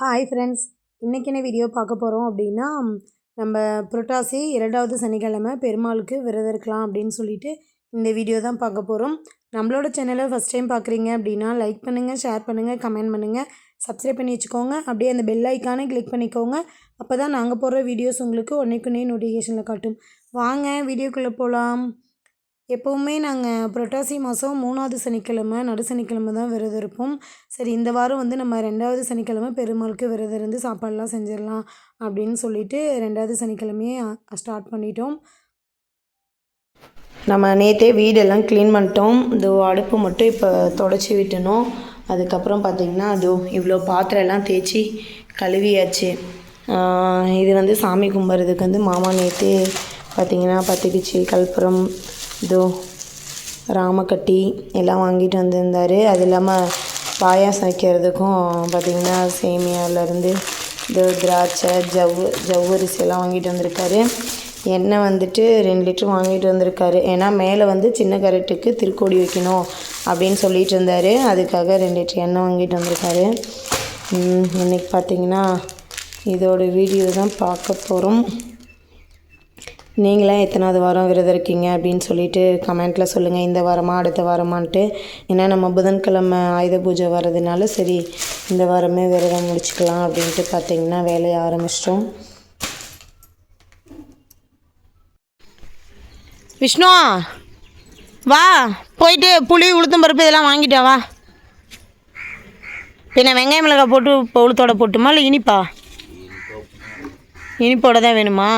Hi friends இன்றைக்கி என்ன video பார்க்க போகிறோம் அப்படின்னா நம்ம புரட்டாசி இரண்டாவது சனிக்கிழமை பெருமாளுக்கு விரதம் இருக்கலாம் அப்படின்னு சொல்லிட்டு இந்த வீடியோ தான் பார்க்க போகிறோம் நம்மளோட சேனலை ஃபஸ்ட் டைம் பார்க்குறீங்க அப்படின்னா லைக் பண்ணுங்கள் ஷேர் பண்ணுங்கள் கமெண்ட் பண்ணுங்கள் சப்ஸ்கிரைப் பண்ணி வச்சுக்கோங்க. அப்படியே அந்த பெல் ஐக்கானே கிளிக் பண்ணிக்கோங்க. அப்போ தான் நாங்கள் போடுற வீடியோஸ் உங்களுக்கு ஒன்றைக்குன்னே நோட்டிஃபிகேஷனில் காட்டும். வாங்க வீடியோக்குள்ளே போகலாம் எப்போவுமே நாங்கள் புரட்டாசி மாதம் மூணாவது சனிக்கிழமை நடு சனிக்கிழமை தான் விரதம் இருப்போம். சரி இந்த வாரம் வந்து நம்ம ரெண்டாவது சனிக்கிழமை பெருமாளுக்கு விரதம் இருந்து சாப்பாடெலாம் செஞ்சிடலாம் அப்படின்னு சொல்லிட்டு ரெண்டாவது சனிக்கிழமையே ஸ்டார்ட் பண்ணிட்டோம். நம்ம நேற்றே வீடெல்லாம் க்ளீன் பண்ணிட்டோம். இந்த அடுப்பு மட்டும் இப்போ தொடச்சி விட்டணும். அதுக்கப்புறம் பார்த்திங்கன்னா அது இவ்வளோ பாத்திரம் எல்லாம் தேய்ச்சி கழுவியாச்சு. இது வந்து சாமி கும்பிட்றதுக்கு வந்து மாமா நேற்று பார்த்திங்கன்னா பத்துக்குச்சி கற்பூரம் இதோ ராமக்கட்டி எல்லாம் வாங்கிட்டு வந்திருந்தார். அது இல்லாமல் பாயாசம் வைக்கிறதுக்கும் பார்த்திங்கன்னா சேமியாவிலேருந்து இது திராட்சை ஜவ்வு ஜவ்வரிசி எல்லாம் வாங்கிட்டு வந்திருக்காரு. எண்ணெய் வந்துட்டு ரெண்டு லிட்டர் வாங்கிட்டு வந்திருக்காரு. ஏன்னா மேலே வந்து சின்ன கரெக்டுக்கு திருக்கோடி வைக்கணும் அப்படின்னு சொல்லிட்டு இருந்தார். அதுக்காக ரெண்டு லிட்டர் எண்ணெய் வாங்கிட்டு வந்திருக்காரு. இன்றைக்கி பார்த்திங்கன்னா இதோட வீடியோ தான் பார்க்க போகிறோம் நீங்களாம் எத்தனாவது வாரம் விரதம் இருக்கீங்க அப்படின்னு சொல்லிட்டு கமெண்ட்டில் சொல்லுங்கள் இந்த வாரமா அடுத்த வாரமான்ட்டு. ஏன்னா நம்ம புதன்கிழமை ஆயுத பூஜை வர்றதுனால சரி இந்த வாரமே விரதம் முடிச்சுக்கலாம் அப்படின்ட்டு பார்த்தீங்கன்னா வேலையை ஆரம்பிச்சிட்டோம். விஷ்ணு வா போயிட்டு புளி உளுத்தம் பருப்பு இதெல்லாம் வாங்கிட்டா வா. பின்ன வெங்காய மிளகாய் போட்டு இப்போ உளுத்தோட போட்டுமா இல்லை இனிப்பா? இனிப்போட தான் வேணுமா?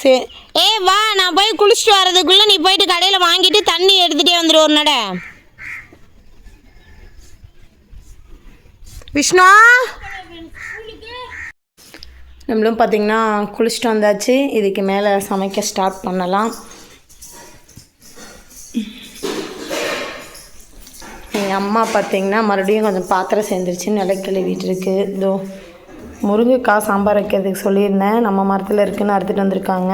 சரி ஏ வா நான் போய் குளிச்சுட்டு வர்றதுக்குள்ளே நீ போயிட்டு கடையில் வாங்கிட்டு தண்ணி எடுத்துகிட்டே வந்துடு ஒரு நட. விஷ்ணு? நம்மளும் பார்த்திங்கன்னா குளிச்சுட்டு வந்தாச்சு. இதுக்கு மேலே சமைக்க ஸ்டார்ட் பண்ணலாம். எங்கள் அம்மா பார்த்திங்கன்னா மறுபடியும் கொஞ்சம் பாத்திரம் சேர்ந்துருச்சு நிலை கழுவிட்டு இருக்கு. இதோ முருங்கைக்காய் சாம்பார் வைக்கிறதுக்கு சொல்லியிருந்தேன். நம்ம மரத்தில் இருக்குதுன்னு அறுத்துட்டு வந்திருக்காங்க.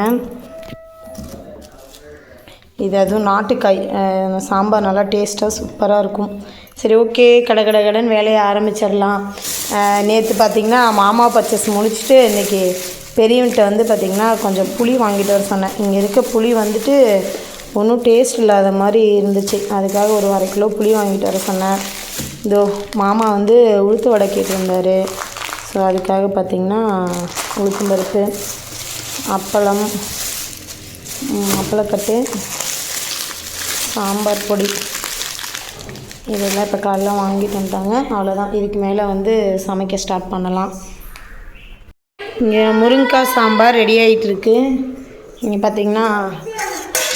இது அதுவும் நாட்டுக்காய். சாம்பார் நல்லா டேஸ்ட்டாக சூப்பராக இருக்கும். சரி ஓகே. கடை கடை கடன் வேலையை ஆரம்பிச்சிடலாம். நேற்று பார்த்திங்கன்னா மாமா பர்ச்சேஸ் முடிச்சுட்டு இன்றைக்கி பெரியவன்கிட்ட வந்து பார்த்திங்கன்னா கொஞ்சம் புளி வாங்கிட்டு வர சொன்னேன். இங்கே இருக்க புளி வந்துட்டு ஒன்றும் டேஸ்ட் இல்லாத மாதிரி இருந்துச்சு. அதுக்காக ஒரு அரை கிலோ புளி வாங்கிட்டு வர சொன்னேன். இதோ மாமா வந்து உளுத்து வடை கேட்டிருந்தாரு. ஸோ அதுக்காக பார்த்திங்கன்னா உளுத்தம் பருப்பு அப்பளம் அப்பளக்கட்டு சாம்பார் பொடி. இதெல்லாம் இப்போ காலைல வாங்கிட்டு வந்துட்டாங்க. அவ்வளோதான் இதுக்கு மேலே வந்து சமைக்க ஸ்டார்ட் பண்ணலாம். இங்கே முருங்கைக்காய் சாம்பார் ரெடி ஆகிட்டுருக்கு இங்கே பார்த்தீங்கன்னா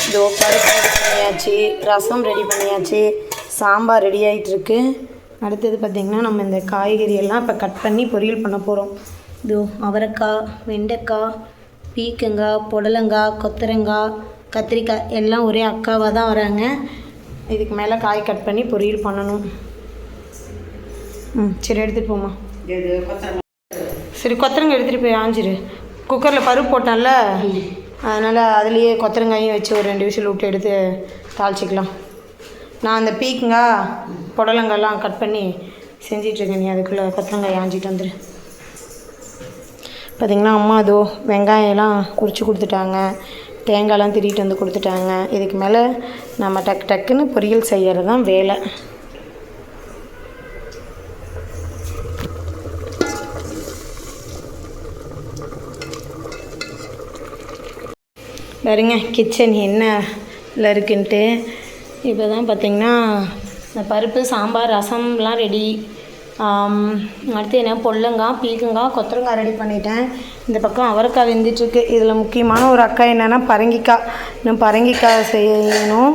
இதோ பருப்பு ரெடி பண்ணியாச்சு ரசம் ரெடி பண்ணியாச்சு சாம்பார் ரெடி ஆகிட்டுருக்கு அடுத்தது பார்த்திங்கன்னா நம்ம இந்த காய்கறி எல்லாம் இப்போ கட் பண்ணி பொரியல் பண்ண போகிறோம் இதோ அவரைக்காய் வெண்டைக்காய் பீக்கங்காய் புடலங்காய் கொத்தரங்காய் கத்திரிக்காய் எல்லாம் ஒரே அக்காவாக தான் வராங்க. இதுக்கு மேலே காய் கட் பண்ணி பொரியல் பண்ணணும். ம் சரி எடுத்துகிட்டு போமா சரி கொத்தரங்காய் எடுத்துகிட்டு போய் ஆஞ்சிரு. குக்கரில் பருப்பு போட்டேன்ல. அதனால் அதுலேயே கொத்தரங்காயும் வச்சு ஒரு ரெண்டு விசில் விட்டு எடுத்து தாளிச்சிக்கலாம். நான் அந்த பீக்கங்காய் புடலங்காய்லாம் கட் பண்ணி செஞ்சிட்ருக்கேன். நீ அதுக்குள்ளே கொத்தலங்காய் ஆஞ்சிட்டு வந்துடு பார்த்திங்கன்னா அம்மா அதோ வெங்காயம்லாம் குறித்து கொடுத்துட்டாங்க. தேங்காய்லாம் திருட்டு வந்து கொடுத்துட்டாங்க. இதுக்கு மேலே நம்ம டக்கு டக்குன்னு பொரியல் செய்கிறது தான் வேலை. பாருங்க கிச்சன் என்னல இருக்குன்ட்டு இப்போ தான் பார்த்திங்கன்னா இந்த பருப்பு சாம்பார் ரசம்லாம் ரெடி அடுத்து என்ன? பொல்லங்காய் பீக்கங்காய் கொத்தரங்காய் ரெடி பண்ணிட்டேன். இந்த பக்கம் அவரைக்காய் வெந்துட்டுருக்கு. இதில் முக்கியமான ஒரு அக்கா என்னென்னா பரங்கிக்காய். இன்னும் பரங்கிக்காய் செய்யணும்.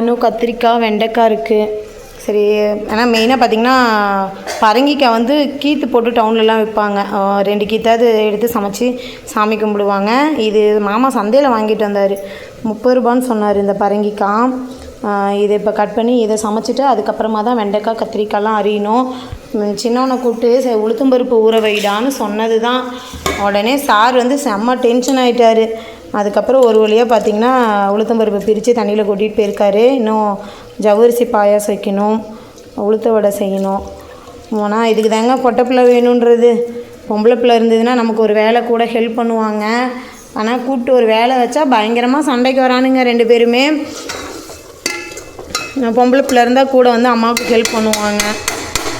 இன்னும் கத்திரிக்காய் வெண்டைக்காய் இருக்குது சரி ஆனால் மெயினாக பார்த்திங்கன்னா பரங்கிக்காய் வந்து கீத்து போட்டு டவுன்லலாம் விற்பாங்க ரெண்டு கீத்தாவது எடுத்து சமைச்சு சாமி கும்பிடுவாங்க. இது மாமா சந்தையில் வாங்கிட்டு வந்தார். முப்பது ரூபான்னு சொன்னார் இந்த பரங்கிக்காய். இதை இப்போ கட் பண்ணி இதை சமைச்சிட்டு அதுக்கப்புறமா தான் வெண்டைக்காய் கத்திரிக்காய்லாம் அரியணும். சின்னவனை கூப்பிட்டு சரி உளுத்தம்பருப்பு ஊற வைடான்னு சொன்னது தான் உடனே சார் வந்து செம்ம டென்ஷன் ஆகிட்டாரு அதுக்கப்புறம் ஒரு வழியாக பார்த்தீங்கன்னா உளுத்தம்பருப்பு பிரித்து தண்ணியில் கொட்டிகிட்டு போயிருக்காரு. இன்னும் ஜவ்வரிசி பாயாசம் வைக்கணும் உளுத்த வடை செய்யணும். ஆனால் இதுக்கு தாங்க பொட்டப்பிள்ளை வேணுன்றது பொம்பளை பிள்ளை இருந்ததுன்னா நமக்கு ஒரு வேலை கூட ஹெல்ப் பண்ணுவாங்க. ஆனால் கூப்பிட்டு ஒரு வேலை வச்சா பயங்கரமாக சண்டைக்கு வரானுங்க ரெண்டு பேருமே. பொம்பளை பிள்ளை இருந்தால் கூட வந்து அம்மாவுக்கு ஹெல்ப் பண்ணுவாங்க.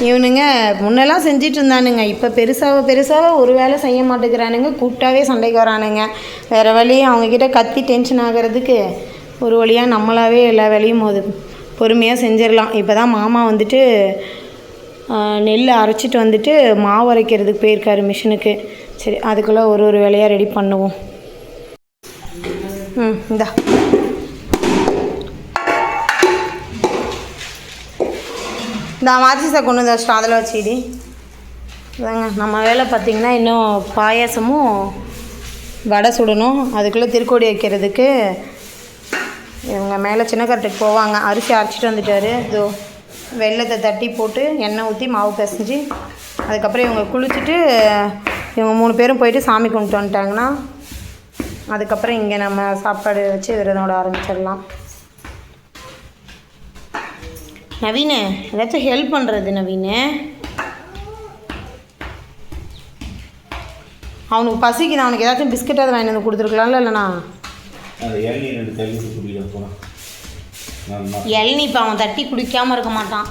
இவனுங்க முன்னெல்லாம் செஞ்சிட்டு இருந்தானுங்க. இப்போ பெருசாக பெருசாக ஒரு வேலை செய்ய மாட்டேங்கிறானுங்க. கூப்பிட்டாவே சண்டைக்கு வரானுங்க. வேறு வழி அவங்கக்கிட்ட கத்தி டென்ஷன் ஆகிறதுக்கு ஒரு வழியாக நம்மளாவே எல்லா வேலையும் போது பொறுமையாக செஞ்சிடலாம். இப்போ தான் மாமா வந்துட்டு நெல் அரைச்சிட்டு வந்துட்டு மாவு அரைக்கிறதுக்கு போயிருக்காரு மிஷினுக்கு. சரி அதுக்குள்ளே ஒரு ஒரு வேலையாக ரெடி பண்ணுவோம். ம் இந்தா. இந்த மாச்சிசை கொண்டு வந்து வச்சிட்டோம். அதில் வச்சுக்கிடி இதாங்க நம்ம வேலை பார்த்திங்கன்னா இன்னும் பாயாசமும் வடை சுடணும். அதுக்குள்ளே திருக்கோடி வைக்கிறதுக்கு இவங்க மேலே சின்ன போவாங்க. அரிசி அரைச்சிட்டு வந்துட்டாரு. இதோ வெள்ளத்தை தட்டி போட்டு எண்ணெய் ஊற்றி மாவு பிசைஞ்சு அதுக்கப்புறம் இவங்க குளிச்சுட்டு இவங்க மூணு பேரும் போயிட்டு சாமி கும்பிட்டு வந்துட்டாங்கன்னா அதுக்கப்புறம் இங்கே நம்ம சாப்பாடு வச்சு விரதோட ஆரம்பிச்சிடலாம். நவீனு ஏதாச்சும் ஹெல்ப் பண்ணுறது நவீனு அவனுக்கு பசிக்குது அவனுக்கு ஏதாச்சும் பிஸ்கெட்டாவது வாங்கிட்டு வந்து கொடுத்துருக்கலாம்ல இல்லைண்ணா அது இளநீ இப்போ அவன் தட்டி குடிக்காமல் இருக்க மாட்டான்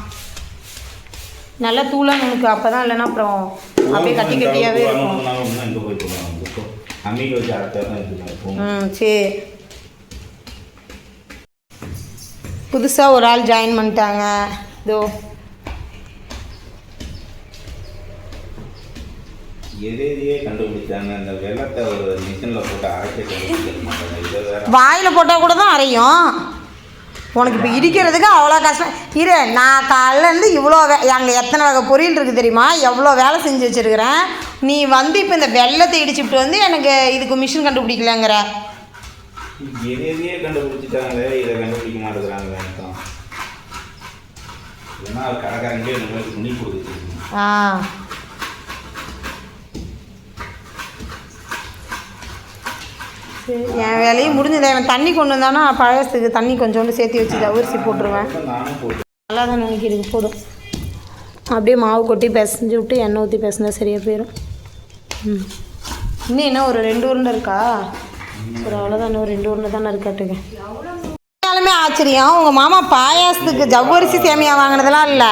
நல்லா தூளாக நமக்கு அப்போ தான் இல்லைன்னா அப்புறம் அப்படியே கட்டி கட்டியாகவே இருக்கும் இங்கே போய் புதுசாக ஒரு ஆள் ஜாயின் பண்ணிட்டாங்க. இதோ. வாயில் போட்டால் கூட தான் அரையும். உனக்கு இப்போ இடிக்கிறதுக்கு அவ்வளோ கஷ்டம். இரு நான் காலையிலேருந்து இவ்வளோ வே அங்கே எத்தனை வகை பொரியல் இருக்குது தெரியுமா? எவ்வளோ வேலை செஞ்சு வச்சுருக்கிறேன். நீ வந்து இப்போ இந்த வெள்ளத்தை இடிச்சுட்டு வந்து எனக்கு இதுக்கு மிஷின் கண்டுபிடிக்கலங்கிற. கண்டுபிடிச்சிட்டாங்களே இதை கண்டுபிடிக்க மாட்டேங்கிறாங்க துணி கொடுத்துருக்கு ஆ. சரி. என் வேலையும் முடிஞ்சது. அவன் தண்ணி கொண்டு வந்தானா? பழசத்துக்கு தண்ணி கொஞ்சோண்டு சேர்த்து வச்சு ஜவ்வரிசி போட்டுருவேன். நல்லா தான் நினைக்கிறது போதும். அப்படியே மாவு கொட்டி பிசைஞ்சு விட்டு எண்ணெய் ஊற்றி பிசைஞ்சா சரியாக போயிடும் ம். இன்னும் என்ன ஒரு ரெண்டு உருண்டை இருக்கா? ஒரு அவ்வளோதான் இன்னும் ஒரு ரெண்டு உருண்டை தானே இருக்காட்டுங்க ஆச்சரியம்? உங்கள் மாமா பாயாசத்துக்கு ஜவ்வரிசி சேமியா வாங்கினதெல்லாம் இல்லை.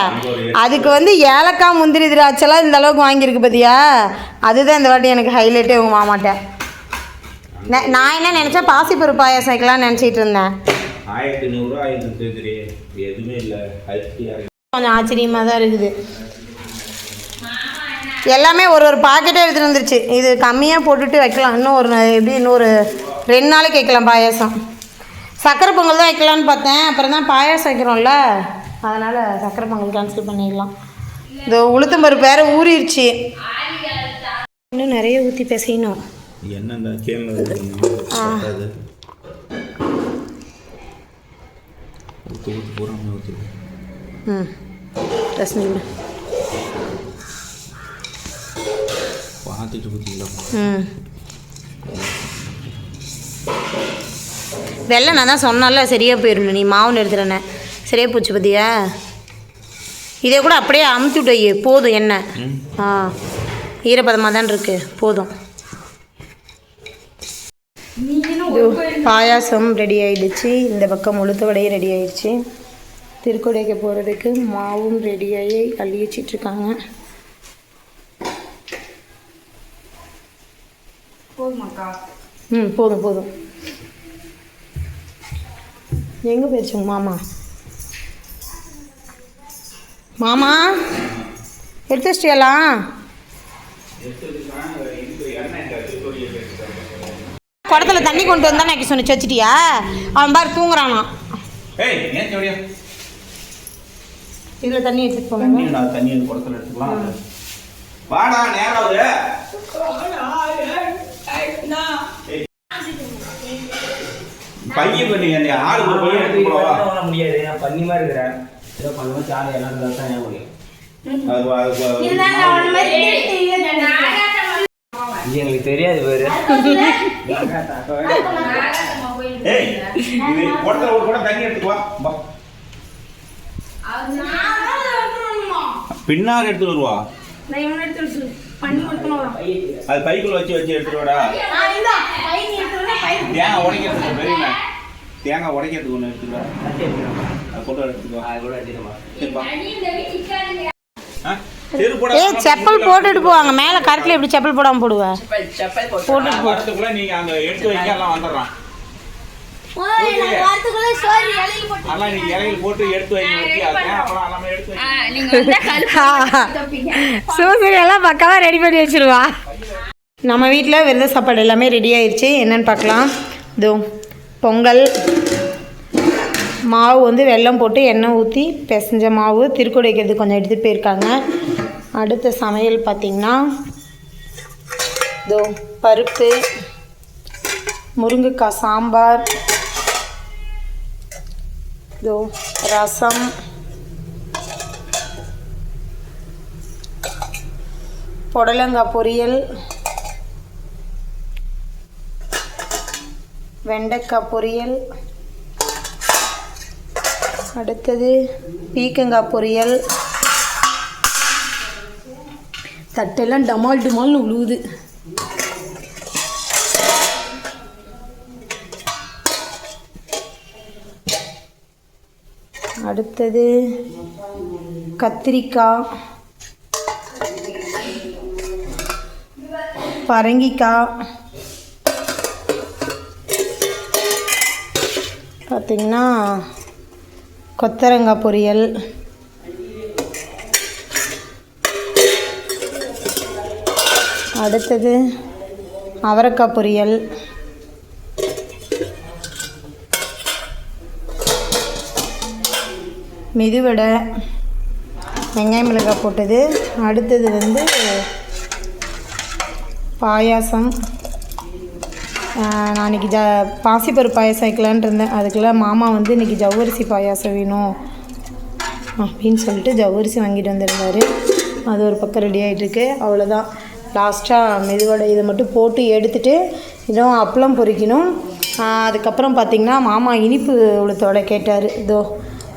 அதுக்கு வந்து ஏலக்காய் முந்திரி திராட்சைலாம் இந்த அளவுக்கு வாங்கியிருக்கு பார்த்தியா அதுதான் இந்த வாட்டி எனக்கு ஹைலைட்டே உங்கள் மாமாட்ட. நான் என்ன நினச்சேன் பாசிப்பருப்பு பாயாசம் வைக்கலாம்னு நினச்சிட்டு இருந்தேன். கொஞ்சம் ஆச்சரியமாக தான் இருக்குது. எல்லாமே ஒரு ஒரு பாக்கெட்டே எடுத்துகிட்டு வந்துருச்சு. இது கம்மியாக போட்டுட்டு வைக்கலாம். இன்னும் ஒரு எப்படி இன்னொரு ரெண்டு நாளைக்கு வைக்கலாம் பாயாசம். சக்கரை பொங்கல் தான் வைக்கலான்னு பார்த்தேன். அப்புறம் தான் பாயாசம் வைக்கிறோம்ல. அதனால் சக்கரை பொங்கல் கேன்சல் பண்ணிடலாம். இந்த உளுத்தம் பருப்பு வேறு ஊறிடுச்சு இன்னும் நிறைய ஊற்றி பிசையணும் ம். விடு பார்த்துட்டு ம். வெள்ளை நான் தான் சொன்னால சரியாக போயிடணும் நீ மாவு நிறுத்துறனே சரியாக போச்சு பார்த்தியா இதே கூட அப்படியே அமுத்தி விட்டு போதும் எண்ணெய். ஆ ஈரப்பதமாக தான் இருக்கு போதும். பாயாசம் ரெடி ஆயிடுச்சு. இந்த பக்கம் உளுத்த வடையும் ரெடி ஆயிடுச்சு. திருக்கொடைக்கு போகிறதுக்கு மாவும் ரெடியாகி அள்ளி வச்சிட்ருக்காங்க ம் போதும் போதும். எங்கே போயிடுச்சு மாமா? மாமா எடுத்து வச்சிட்டியலாம் குடத்துல தண்ணி கொண்டு வந்தா நான் சொன்னிச்சு வச்சிட்டியா? அவன் பாரு தூங்குறானா. இதில் தண்ணி எடுத்துட்டு போங்க தண்ணி குடத்துல எடுத்துக்கலாம். வாடா நேரம் ஆகுது ஏய். பையன் பண்ணீங்க அந்த ஆளு ஒரு பையன் எடுத்து போவா பண்ண முடியாது. நான் பண்ணி மாதிரி இருக்கிறேன். ஏதோ பண்ணுவோம் சாலை எல்லாம் இருந்தால் தான் ஏன் முடியும் எங்களுக்கு தெரியாது பேரு. ஏய் இது குடத்துல ஒரு குடம் தண்ணி எடுத்துக்குவா வா. பின்னாடி வருவா. எடுத்து வர சொல்லு பண்ணி கொடுக்கணும். அது பைக்குள்ள வச்சு வச்சு எடுத்துட்டு தேங்காய் உடைக்கிறதுக்கு பெரியண்ணா தேங்காய் உடைக்கிறதுக்கு ஒன்று அது கூட ஏய் செப்பல் போட்டுட்டு போவாங்க. மேலே கரெக்டில் எப்படி செப்பல் போடாமல் போடுவேன் போட்டு வரதுக்குள்ள நீங்க அங்க எடுத்து வைக்க எல்லாம் வந்துடுறான் அதெல்லாம் நீங்க இலையில போட்டு எடுத்து வைங்க. வச்சு அதான் அப்புறம் எல்லாமே எடுத்து வைங்க. சூசரி எல்லாம் பக்காவாக ரெடி பண்ணி வச்சிருவா. நம்ம வீட்டில் விரத சாப்பாடு எல்லாமே ரெடி ஆயிடுச்சு என்னென்னு பார்க்கலாம். இதோ பொங்கல். மாவு வந்து வெல்லம் போட்டு எண்ணெய் ஊற்றி பிசைஞ்ச மாவு திருக்குடை வைக்கிறது கொஞ்சம் எடுத்துகிட்டு போயிருக்காங்க. அடுத்த சமையல் பார்த்திங்கன்னா இதோ பருப்பு முருங்கைக்காய் சாம்பார் இதோ ரசம். புடலங்காய் பொரியல். வெண்டைக்காய் பொரியல். அடுத்தது பீக்கங்காய் பொரியல். தட்டெல்லாம் டமால் டுமால்னு உழுவுது. அடுத்தது கத்திரிக்காய். பரங்கிக்காய். பார்த்திங்கன்னா கொத்தரங்காய் பொரியல். அடுத்தது அவரைக்காய் பொரியல். மெதுவடை வெங்காயம் மிளகாய் போட்டது. அடுத்தது வந்து பாயாசம். நான் இன்னைக்கு ஜ பாசிப்பருப்பு பாயாசம் வைக்கலான்ட்டு இருந்தேன். மாமா வந்து இன்னைக்கு ஜவ்வரிசி பாயாசம் வேணும் அப்படின்னு சொல்லிட்டு ஜவ்வரிசி வாங்கிட்டு வந்திருந்தார். அது ஒரு பக்கம் ரெடி ஆகிட்டுருக்கு அவ்வளோதான் லாஸ்ட்டாக மெதுவடை இதை மட்டும் போட்டு எடுத்துட்டு இதுவும் அப்பளம் பொரிக்கணும் அதுக்கப்புறம் பார்த்திங்கன்னா மாமா இனிப்பு உளுத்தோட கேட்டார். இதோ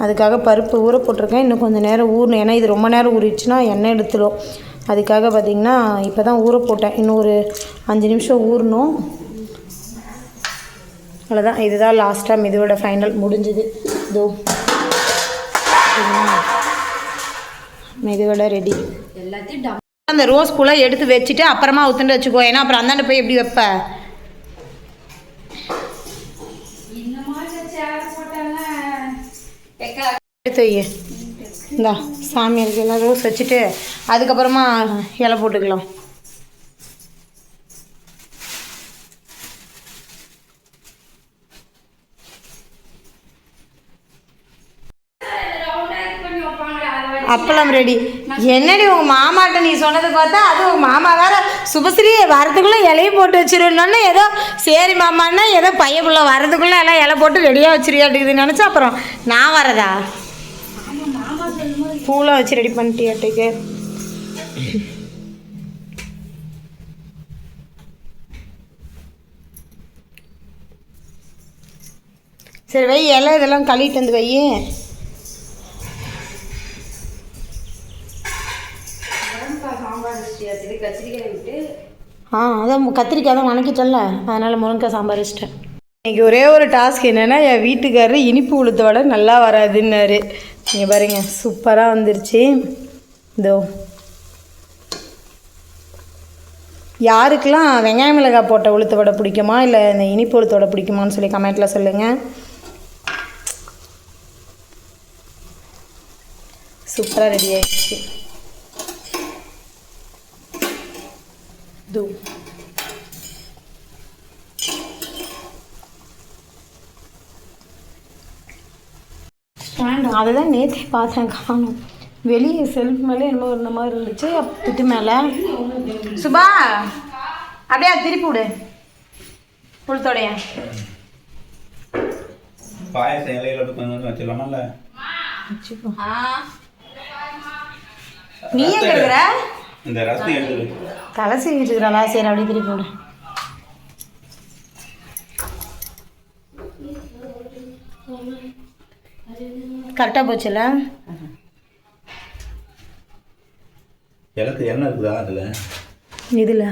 அதுக்காக பருப்பு ஊற போட்டிருக்கேன். இன்னும் கொஞ்சம் நேரம் ஊறணும். ஏன்னா இது ரொம்ப நேரம் ஊறிடுச்சுன்னா எண்ணெய் எடுத்துடும் அதுக்காக பார்த்திங்கன்னா இப்போ தான் ஊற போட்டேன். இன்னும் ஒரு அஞ்சு நிமிஷம் ஊறணும். அவ்வளோதான் இதுதான் லாஸ்ட்டாக மெதுவோட ஃபைனல் முடிஞ்சுது. இதோ. மெதுவோட ரெடி அந்த ரோஸ் பூலாம் எடுத்து வச்சுட்டு அப்புறமா ஊத்துண்டு வச்சுக்கோ. ஏன்னா அப்புறம் அந்தாண்ட போய் எப்படி வைப்ப? எடுத்து வை இந்தா சாமியாருக்கு எல்லாம் ரோஸ் வச்சுட்டு அதுக்கப்புறமா இலை போட்டுக்கலாம். அப்பளம் ரெடி. என்னடி உங்கள் மாமாட்ட நீ சொன்னது பார்த்தா அது உங்கள் மாமா வேற சுபஸ்ரீ வரதுக்குள்ளே இலையும் போட்டு வச்சிருந்தோன்னே ஏதோ சரி மாமான்னா ஏதோ பையன் புள்ள வரதுக்குள்ளே எல்லாம் இலை போட்டு ரெடியாக வச்சிருக்காட்டுக்குது நினச்சா அப்புறம் நான் வரதா? பூலாம் வச்சு ரெடி பண்ணிட்டியாட்டுக்கு. சரி வை இலை இதெல்லாம் கழுவிட்டு வந்து வை ஆ அதான் கத்திரிக்காய் தான் வணக்கிட்டல அதனால் முருங்கைக்காய் சாம்பார் வச்சிட்டேன். இன்னைக்கு ஒரே ஒரு டாஸ்க் என்னென்னா என் வீட்டுக்காரர் இனிப்பு உளுத்தோட நல்லா வராதுன்னாரு. நீங்கள் பாருங்க சூப்பராக வந்துருச்சு. இதோ. யாருக்கெல்லாம் வெங்காய மிளகாய் போட்ட உளுத்த வடை பிடிக்குமா இல்லை இந்த இனிப்பு உளுத்த வடை பிடிக்குமான்னு சொல்லி கமெண்ட்டில் சொல்லுங்கள் சூப்பராக ரெடி ஆகிடுச்சு இதோ ஸ்டாண்ட் அதை தான் நேற்றே பார்த்தேன் காணும். வெளியே செல்ஃப் மேலே என்னமோ இருந்த மாதிரி இருந்துச்சு திட்டு மேலே. சுபா அப்படியே திருப்பி விடு. புழுத்தோடைய பாயசம் இலையில போட்டு கொஞ்சம் வச்சுக்கோ. நீ எங்க இருக்கிற? இந்த ரசத்தை எடுத்து தலை சீவிட்டு இருக்கிறாளா சரி அப்படியே திருப்பி விடு. கரெக்டாக போச்சுல? எனக்கு எண்ணெய் இருக்குதா அதில்? இதில்?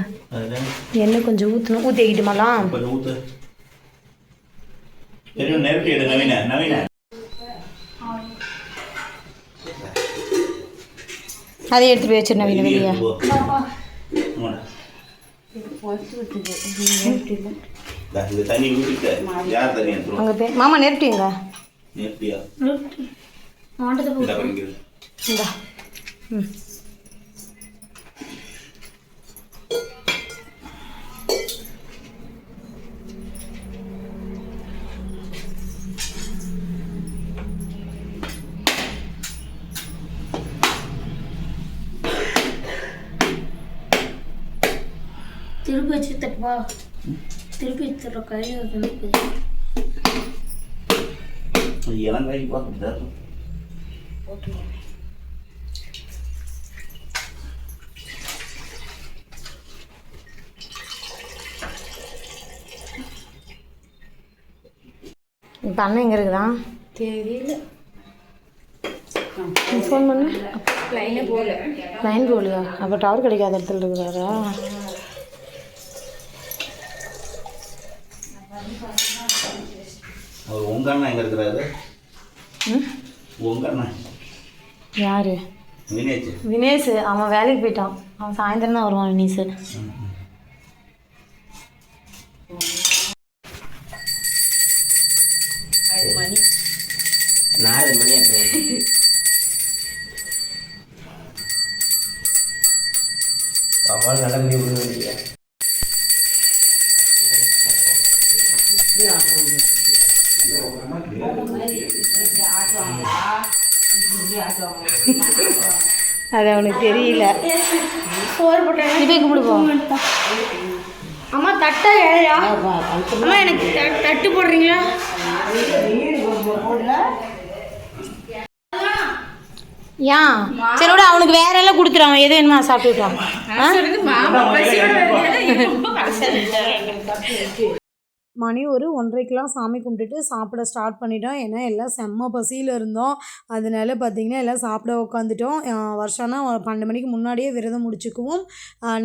எண்ணெய் கொஞ்சம் ஊற்றணும் ஊற்றிக்கிட்டுமாலாம் கொஞ்சம் ஊற்று நெருப்பி எடு நவீன நவீன. அதை எடுத்து போய் வச்சிருந்தேன் வீடு. வெளியே அங்கே போய் மாமா நெருட்டிங்க இந்தா. ம். தப்பா திருப்பி கையில் திருப்பி அது இளங்காய் பார்க்குதா இப்போ அண்ணன் எங்கே இருக்குதா? தெரியல. ஃபோன் பண்ணு. லைனே போகல லைன் போகலையா அப்போ டவர் கிடைக்காத இடத்துல இருக்கிறாரா? அவர் உங்க அண்ணன் எங்கே இருக்கிறாரு? ம்? உங்க அண்ணன். யார்? வினேஷ். வினேஷ். அவன் வேலைக்கு போயிட்டான். அவன் சாயந்தரம் தான் வருவான் வினேஷ் மணி நாலு மணி ஆச்சு அம்மா நல்ல முடிவு விடுவீங்க அது அவனுக்கு தெரியல. அம்மா தட்டா ஏழையா அம்மா எனக்கு தட்டு போடுறீங்களா? ஏன் சரி விட அவனுக்கு வேற எல்லாம் கொடுத்துருவான் எது வேணுமா சாப்பிட்டுட்டான் மணி ஒரு ஒன்றரைக்கெலாம் சாமி கும்பிட்டுட்டு சாப்பிட ஸ்டார்ட் பண்ணிட்டோம். ஏன்னா எல்லாம் செம்ம பசியில் இருந்தோம். அதனால பார்த்திங்கன்னா எல்லாம் சாப்பிட உட்காந்துட்டோம் வருஷம்னா பன்னெண்டு மணிக்கு முன்னாடியே விரதம் முடிச்சுக்குவோம்.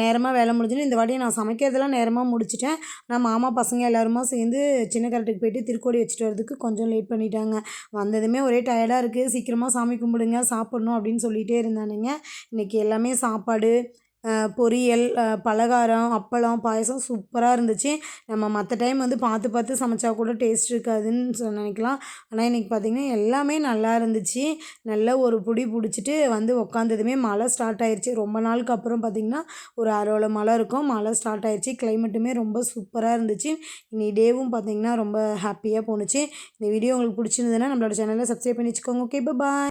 நேரமாக வேலை முடிஞ்சுன்னு இந்த வாட்டி நான் சமைக்கிறதெல்லாம் நேரமாக முடிச்சிட்டேன். ஆனால் மாமா பசங்க எல்லாருமா சேர்ந்து சின்ன கரெக்டுக்கு போயிட்டு திருக்கோடி வச்சுட்டு வரதுக்கு கொஞ்சம் லேட் பண்ணிட்டாங்க. வந்ததுமே ஒரே டயர்டாக இருக்குது சீக்கிரமாக சாமி கும்பிடுங்க சாப்பிட்ணும் அப்படின்னு சொல்லிகிட்டே இருந்தானுங்க. இன்றைக்கி எல்லாமே சாப்பாடு பொரியல் பலகாரம் அப்பளம் பாயசம் சூப்பராக இருந்துச்சு. நம்ம மற்ற டைம் வந்து பார்த்து பார்த்து சமைச்சா கூட டேஸ்ட் இருக்காதுன்னு சொ நினைக்கலாம். ஆனால் இன்றைக்கி பார்த்திங்கன்னா எல்லாமே நல்லா இருந்துச்சு. நல்ல ஒரு புடி பிடிச்சிட்டு வந்து உக்காந்ததுமே மழை ஸ்டார்ட் ஆயிடுச்சு ரொம்ப நாளுக்கு அப்புறம் பார்த்திங்கன்னா ஒரு அரோல மழை இருக்கும். மழை ஸ்டார்ட் ஆயிடுச்சு கிளைமேட்டுமே ரொம்ப சூப்பராக இருந்துச்சு. இன்னி டேவும் பார்த்திங்கன்னா ரொம்ப ஹாப்பியாக போணுச்சு. இந்த வீடியோ உங்களுக்கு பிடிச்சிருந்ததுன்னா நம்மளோட சேனலை சப்ஸ்கிரைப் பண்ணி வச்சுக்கோங்க ஓகே பாய்